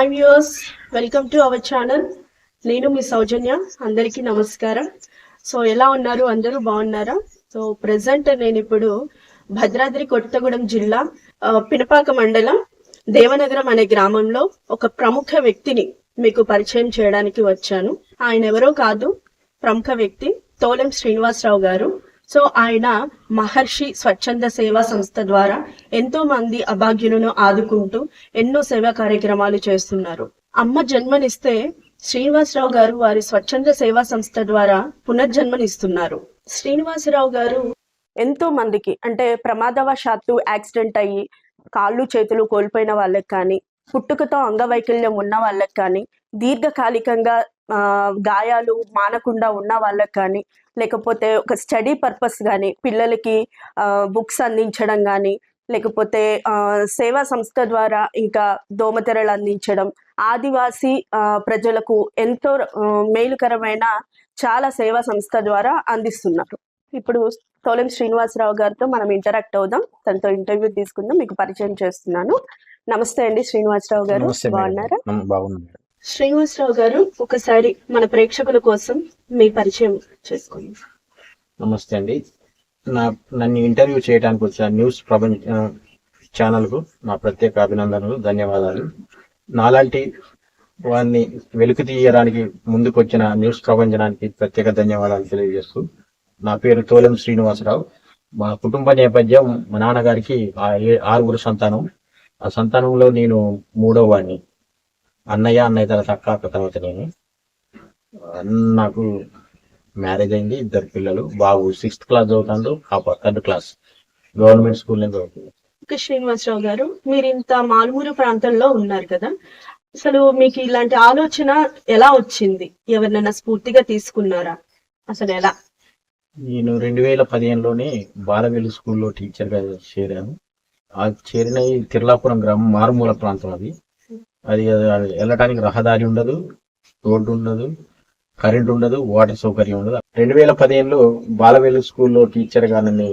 Hi viewers welcome to our channel నేను మీ సౌజన్య. అందరికీ నమస్కారం. సో ఎలా ఉన్నారు? అందరూ బాగున్నారా? సో ప్రజెంట్ నేను ఇప్పుడు భద్రాద్రి కొత్తగూడెం జిల్లా పినపాక మండలం దేవనగరం అనే గ్రామంలో ఒక ప్రముఖ వ్యక్తిని మీకు పరిచయం చేయడానికి వచ్చాను. ఆయన ఎవరో కాదు ప్రముఖ వ్యక్తి తోలెం శ్రీనివాసరావు గారు. సో ఆయన మహర్షి స్వచ్ఛంద సేవా సంస్థ ద్వారా ఎంతో మంది అభాగ్యులను ఆదుకుంటూ ఎన్నో సేవా కార్యక్రమాలు చేస్తున్నారు. అమ్మ జన్మనిస్తే శ్రీనివాసరావు గారు వారి స్వచ్ఛంద సేవా సంస్థ ద్వారా పునర్జన్మనిస్తున్నారు. శ్రీనివాసరావు గారు ఎంతో మందికి అంటే ప్రమాదవశాత్తు యాక్సిడెంట్ అయ్యి కాళ్ళు చేతులు కోల్పోయిన వాళ్ళకి కానీ పుట్టుకతో అంగవైకల్యం ఉన్న వాళ్ళకి కానీ దీర్ఘకాలికంగా గాయాలు మానకుండా ఉన్న వాళ్ళకి కానీ లేకపోతే ఒక స్టడీ పర్పస్ కానీ పిల్లలకి బుక్స్ అందించడం కానీ లేకపోతే సేవా సంస్థ ద్వారా ఇంకా దోమతెరలు అందించడం ఆదివాసీ ప్రజలకు ఎంతో మేలుకరమైన చాలా సేవా సంస్థ ద్వారా అందిస్తున్నారు. ఇప్పుడు తోలెం శ్రీనివాసరావు గారితో మనం ఇంటరాక్ట్ అవుదాం. తనతో ఇంటర్వ్యూ తీసుకుందాం. మీకు పరిచయం చేస్తున్నాను. నమస్తే అండి శ్రీనివాసరావు గారు. బాగున్నారా? బాగున్నాను మేడం. శ్రీనివాసరావు గారు ఒకసారి మన ప్రేక్షకుల కోసం మీ పరిచయం చేసుకోండి. నమస్తే అండి. నా నన్ను ఇంటర్వ్యూ చేయడానికి వచ్చిన న్యూస్ ప్రపంచ ఛానల్కు నా ప్రత్యేక అభినందనలు ధన్యవాదాలు. నాలాంటి వారిని వెలుకు తీయడానికి ముందుకొచ్చిన న్యూస్ ప్రపంచనానికి ప్రత్యేక ధన్యవాదాలు తెలియజేస్తూ నా పేరు తోలం శ్రీనివాసరావు. మా కుటుంబ నేపథ్యం మా నాన్నగారికి ఆ ఏ- ఆరుగురు సంతానం. ఆ సంతానంలో నేను మూడో వాడిని అన్నయ్య అన్నయ్య తర్వాత అక్క అక్క తర్వాత నేను. నాకు మ్యారేజ్ అయింది ఇద్దరు పిల్లలు. బాబు సిక్స్త్ క్లాస్ చదువుతాడు పాప థర్డ్ క్లాస్. గవర్నమెంట్ స్కూల్ చదువుతుంది ఓకే శ్రీనివాసరావు గారు మీరు ఇంత మారుమూల ప్రాంతంలో ఉన్నారు కదా. అసలు మీకు ఇలాంటి ఆలోచన ఎలా వచ్చింది? ఎవరినైనా స్ఫూర్తిగా తీసుకున్నారా? అసలు ఎలా? నేను రెండు వేల పదిహేనులోనే బాలవెల్లి స్కూల్లో టీచర్గా చేరాను. ఆ చేరిన ఈ తిర్లాపురం గ్రామం మారుమూల ప్రాంతం అది. అది వెళ్ళడానికి వెళ్ళటానికి రహదారి ఉండదు రోడ్డు ఉండదు కరెంట్ ఉండదు వాటర్ సౌకర్యం ఉండదు. రెండు వేల పదిహేనులో బాలవేలు స్కూల్లో టీచర్గా నన్ను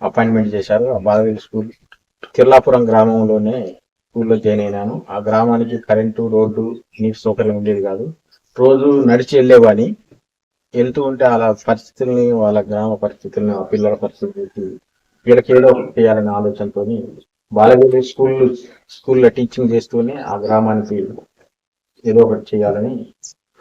అపాయింట్మెంట్ చేశారు. ఆ బాలవేలు స్కూల్ తిర్లాపురం గ్రామంలోనే స్కూల్లో జాయిన్ అయినాను. ఆ గ్రామానికి కరెంటు రోడ్డు నీటి సౌకర్యం ఉండేది కాదు. రోజు నడిచి వెళ్ళేవాడిని. వెళ్తూ ఉంటే వాళ్ళ పరిస్థితుల్ని వాళ్ళ గ్రామ పరిస్థితుల్ని ఆ పిల్లల పరిస్థితులకి వీళ్ళకి ఏదో చేయాలనే ఆలోచనతో బాలగిరి స్కూల్ స్కూల్లో టీచింగ్ చేస్తూనే ఆ గ్రామానికి ఏదో ఒకటి చేయాలని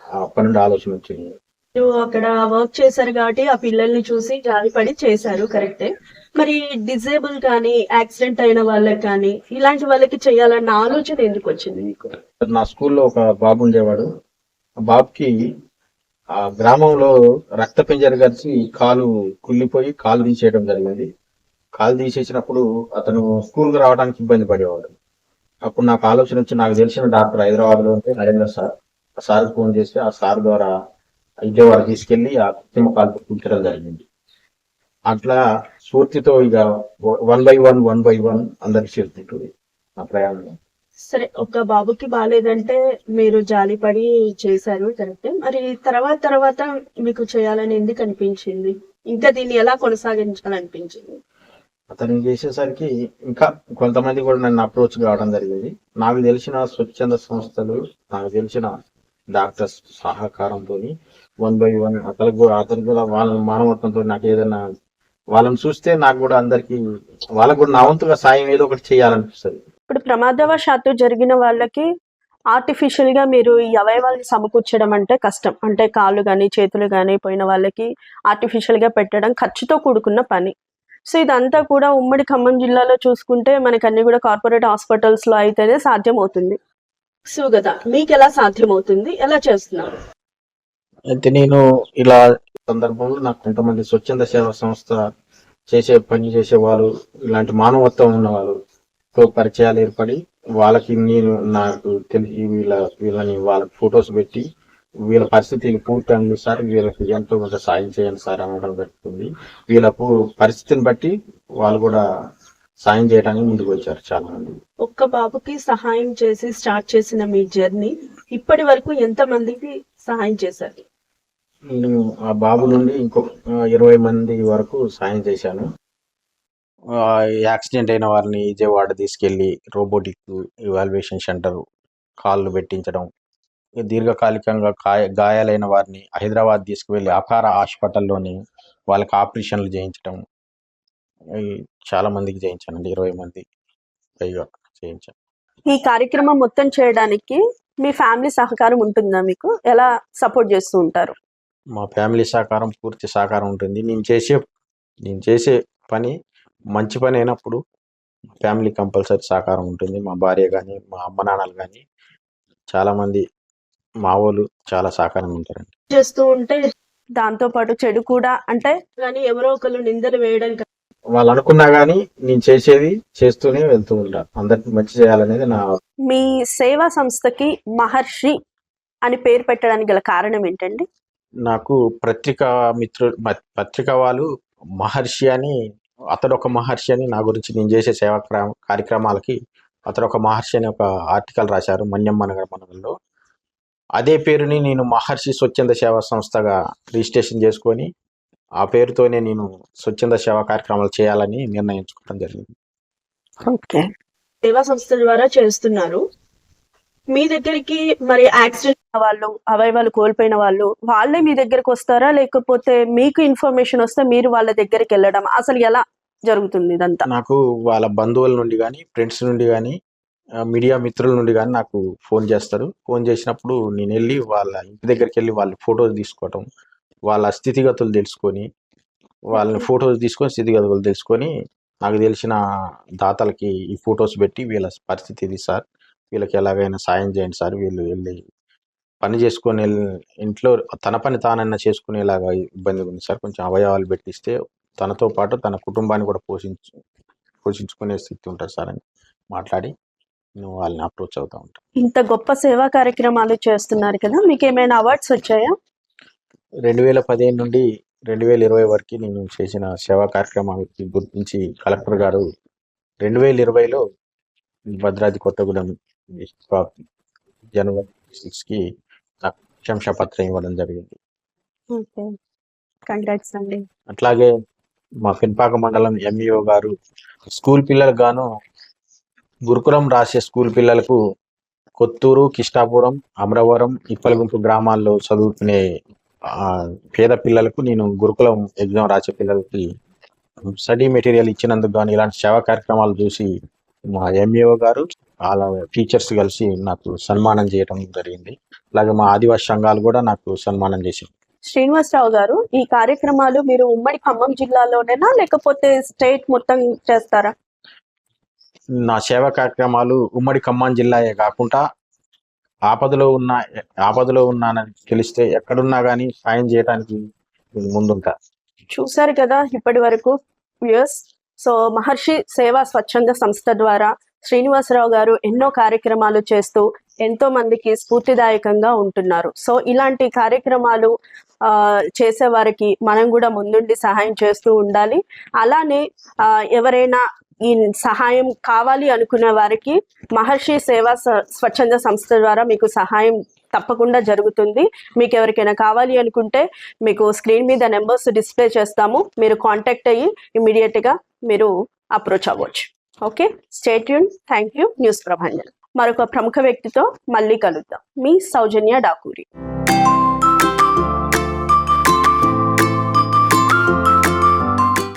అప్పటి నుండి ఆలోచన వచ్చింది మీరు అక్కడ వర్క్ చేశారు కాబట్టి ఆ పిల్లల్ని చూసి జాలిపడి చేశారు కరెక్టే మరి డిజేబుల్ కానీ యాక్సిడెంట్ అయిన వాళ్ళకి కానీ ఇలాంటి వాళ్ళకి చేయాలన్న ఆలోచన ఎందుకు వచ్చింది మీకు? నా స్కూల్లో ఒక బాబు ఉండేవాడు. ఆ బాబుకి ఆ గ్రామంలో రక్త పింజర కలిసి కాలు కుళ్ళిపోయి కాలు తీసేయడం జరిగింది. కాలు తీసేసినప్పుడు అతను స్కూల్కి రావడానికి ఇబ్బంది పడేవాడు. అప్పుడు నాకు ఆలోచన వచ్చి నాకు తెలిసిన డాక్టర్ హైదరాబాద్లో ఉంటే నరేంద్ర సార్ ఆ సార్ ఫోన్ చేసి ఆ సార్ ద్వారా విజయవాడ తీసుకెళ్ళి ఆ కృత్రిమ కాలు కుట్టడం జరిగింది. అట్లా స్ఫూర్తితో ఇక one by one one by one అందరికి చేరుతుంటుంది నా ప్రయాణం. సరే ఒక బాబుకి బాగాలేదంటే మీరు జాలిపడి చేశారు కరెక్ట్. మరి తర్వాత తర్వాత మీకు చేయాలని ఎందుకు అనిపించింది? ఇంకా దీన్ని ఎలా కొనసాగించాలనిపించింది? అతను చేసేసరికి ఇంకా కొంతమంది కూడా నన్ను అప్రోచ్ కావడం జరిగింది. నాకు తెలిసిన స్వచ్ఛంద సంస్థలు నాకు తెలిసిన డాక్టర్స్ సహకారంతో వన్ బై వన్ అతను కూడా అతను కూడా వాళ్ళ మానవత్వంతో నాకు ఏదైనా వాళ్ళని చూస్తే నాకు కూడా అందరికి వాళ్ళకు కూడా నా వంతుగా సాయం ఏదో ఒకటి చేయాలనిపిస్తుంది. ఇప్పుడు ప్రమాదవశాత్తు జరిగిన వాళ్ళకి ఆర్టిఫిషియల్గా మీరు ఈ అవయవాల్ని సమకూర్చడం అంటే కష్టం. అంటే కాళ్ళు కానీ చేతులు కానీ పోయిన వాళ్ళకి ఆర్టిఫిషియల్గా పెట్టడం ఖర్చుతో కూడుకున్న పని. సో ఇదంతా కూడా ఉమ్మడి ఖమ్మం జిల్లాలో చూసుకుంటే మనకి అన్ని కూడా కార్పొరేట్ హాస్పిటల్స్లో అయితేనే సాధ్యం అవుతుంది సో కదా మీకు ఎలా సాధ్యం అవుతుంది ఎలా చేస్తున్నారు? అయితే నేను ఇలా సందర్భంలో నాకు కొంతమంది స్వచ్ఛంద సేవా సంస్థ చేసే పని చేసే వాళ్ళు ఇలాంటి మానవత్వం ఉన్న వాళ్ళు పరిచయాలు ఏర్పడి వాళ్ళకి నేను నాకు తెలిసి వీళ్ళ వీళ్ళని వాళ్ళ ఫొటోస్ పెట్టి వీళ్ళ పరిస్థితి పూర్తి అంది సార్ వీళ్ళకి ఎంతో కొంత సాయం చేయండి సార్ అనడం జరుగుతుంది వీళ్ళ పు- పరిస్థితిని బట్టి వాళ్ళు కూడా సాయం చేయడానికి ముందుకు వచ్చారు చాలా మంది. ఒక్క బాబుకి సహాయం చేసి స్టార్ట్ చేసిన మీ జర్నీ ఇప్పటి వరకు ఎంత మందికి సహాయం చేశారు? నేను ఆ బాబు నుండి ఇంకో ఇరవై మంది వరకు సాయం చేశాను. ఆ, యాక్సిడెంట్ అయిన వారిని విజయవాడ తీసుకెళ్ళి రోబోటిక్ ఇవాల్యుయేషన్ సెంటర్ కాళ్ళు పెట్టించడం దీర్ఘకాలికంగా గాయ గాయాలైన వారిని హైదరాబాద్ తీసుకువెళ్ళి అపార హాస్పిటల్లోని వాళ్ళకి ఆపరేషన్లు చేయించడం చాలా మందికి చేయించానండి ఇరవై మంది పైగా చేయించాను. ఈ కార్యక్రమం మొత్తం చేయడానికి మీ ఫ్యామిలీ సహకారం ఉంటుందా మీకు? ఎలా సపోర్ట్ చేస్తూ ఉంటారు? మా ఫ్యామిలీ సహకారం పూర్తి సహకారం ఉంటుంది. నేను చేసే నేను చేసే పని మంచి పని అయినప్పుడు ఫ్యామిలీ కంపల్సరీ సహకారం ఉంటుంది. మా భార్య కానీ మా అమ్మ నాన్నలు కానీ చాలా మంది మా వాళ్ళు చాలా సహకారం ఉంటారండి. చేస్తూ ఉంటే దాంతో పాటు చెడు కూడా అంటే కానీ ఎవరో ఒకరు నిందలు వేయడం కా- వాళ్ళు అనుకున్నా కానీ నేను చేసేది చేస్తూనే వెళ్తూ ఉంటాను అందరికి మంచి చేయాలనేది నా మీ సేవా సంస్థకి మహర్షి అని పేరు పెట్టడానికి గల కారణం ఏంటండి? నాకు పత్రికా మిత్రు పత్రిక వాళ్ళు మహర్షి అని అతడు ఒక మహర్షి అని నా గురించి నేను చేసే సేవా క్రమ- కార్యక్రమాలకి అతడు ఒక మహర్షి అని ఒక ఆర్టికల్ రాశారు మన్యమ్మ నగర మనగల్లో అదే పేరుని నేను మహర్షి స్వచ్ఛంద సేవా సంస్థగా రిజిస్ట్రేషన్ చేసుకొని ఆ పేరుతోనే నేను స్వచ్ఛంద సేవా కార్యక్రమాలు చేయాలని నిర్ణయించుకోవడం జరిగింది. ఓకే. సేవా సంస్థ ద్వారా చేస్తున్నారు. మీ దగ్గరికి మరి యాక్సిడెంట్ వాళ్ళు అవయవాలు కోల్పోయిన వాళ్ళు వాళ్ళే మీ దగ్గరకు వస్తారా? లేకపోతే మీకు ఇన్ఫర్మేషన్ వస్తే మీరు వాళ్ళ దగ్గరికి వెళ్ళడం అసలు ఎలా జరుగుతుంది ఇదంతా? నాకు వాళ్ళ బంధువుల నుండి కానీ ఫ్రెండ్స్ నుండి కానీ మీడియా మిత్రుల నుండి కానీ నాకు ఫోన్ చేస్తారు. ఫోన్ చేసినప్పుడు నేను వెళ్ళి వాళ్ళ ఇంటి దగ్గరికి వెళ్ళి వాళ్ళ ఫొటోస్ తీసుకోవటం వాళ్ళ స్థితిగతులు తెలుసుకొని వాళ్ళని ఫొటోస్ తీసుకొని స్థితిగతులు తెలుసుకొని నాకు తెలిసిన దాతలకి ఈ ఫొటోస్ పెట్టి వీళ్ళ పరిస్థితి ఇది సార్. వీళ్ళకి ఎలాగైనా సాయం చేయండి సార్. వీళ్ళు వెళ్ళి పని చేసుకొని ఇంట్లో తన పని తానన్నా చేసుకునేలాగా ఇబ్బంది ఉంది సార్. కొంచెం అవయవాలు పెట్టిస్తే తనతో పాటు తన కుటుంబాన్ని కూడా పోషించు పోషించుకునే స్థితి ఉంటుంది సార్ అని మాట్లాడి నేను వాళ్ళని అప్రోచ్ అవుతా ఉంటాను ఇంత గొప్ప సేవా కార్యక్రమాలు చేస్తున్నారు కదా మీకు ఏమైనా అవార్డ్స్ వచ్చాయా? రెండు వేల పదిహేను నుండి రెండు వేల ఇరవై వరకు నేను చేసిన సేవా కార్యక్రమాలకి గుర్తించి కలెక్టర్ గారు రెండు వేల ఇరవైలో భద్రాద్రి కొత్తగూడెం జనవరి సిక్స్కి నాకు ప్రశంసాపత్రం ఇవ్వడం జరిగింది. ఓకే. కంగ్రాట్స్ అండి. అట్లాగే మా పెన్పాక మండలం ఎంఈఓ గారు స్కూల్ పిల్లలకు గాను గురుకులం రాసే స్కూల్ పిల్లలకు కొత్తూరు కిష్టాపురం అమరవరం ఇప్పలగుంపు గ్రామాల్లో చదువుకునే పేద పిల్లలకు నేను గురుకులం ఎగ్జామ్ రాసే పిల్లలకి స్టడీ మెటీరియల్ ఇచ్చినందుకు కానీ ఇలాంటి సేవా కార్యక్రమాలు చూసి మా ఎంఈఓ గారు వాళ్ళ టీచర్స్ కలిసి నాకు సన్మానం చేయడం జరిగింది. అలాగే మా ఆదివాసీ సంఘాలు కూడా నాకు సన్మానం చేసింది. శ్రీనివాసరావు గారు ఈ కార్యక్రమాలు మీరు ఉమ్మడి ఖమ్మం జిల్లాలోనేనా లేకపోతే స్టేట్ మొత్తం చేస్తారా? నా సేవా కార్యక్రమాలు ఉమ్మడి ఖమ్మం జిల్లాయే కాకుండా ఆపదలో ఉన్న ఆపదలో ఉన్నానని తెలిస్తే ఎక్కడున్నా కానీ సాయం చేయడానికి ముందుంటా. చూశారు కదా ఇప్పటి వరకు సో మహర్షి సేవా స్వచ్ఛంద సంస్థ ద్వారా శ్రీనివాసరావు గారు ఎన్నో కార్యక్రమాలు చేస్తూ ఎంతో మందికి స్ఫూర్తిదాయకంగా ఉంటున్నారు. సో ఇలాంటి కార్యక్రమాలు ఆ, చేసే వారికి మనం కూడా ముందుండి సహాయం చేస్తూ ఉండాలి. అలానే ఆ, ఎవరైనా ఈ సహాయం కావాలి అనుకునే వారికి మహర్షి సేవా స్వచ్ఛంద సంస్థ ద్వారా మీకు సహాయం తప్పకుండా జరుగుతుంది. మీకు ఎవరికైనా కావాలి అనుకుంటే మీకు స్క్రీన్ మీద నెంబర్స్ డిస్ప్లే చేస్తాము. మీరు కాంటాక్ట్ అయ్యి ఇమీడియట్గా మీరు అప్రోచ్ అవ్వచ్చు. Okay? Stay tuned thank you. News Prabhanjan. మరొక ప్రముఖ వ్యక్తితో మళ్ళీ కలుద్దాం. మీ సౌజన్య డాకూరి.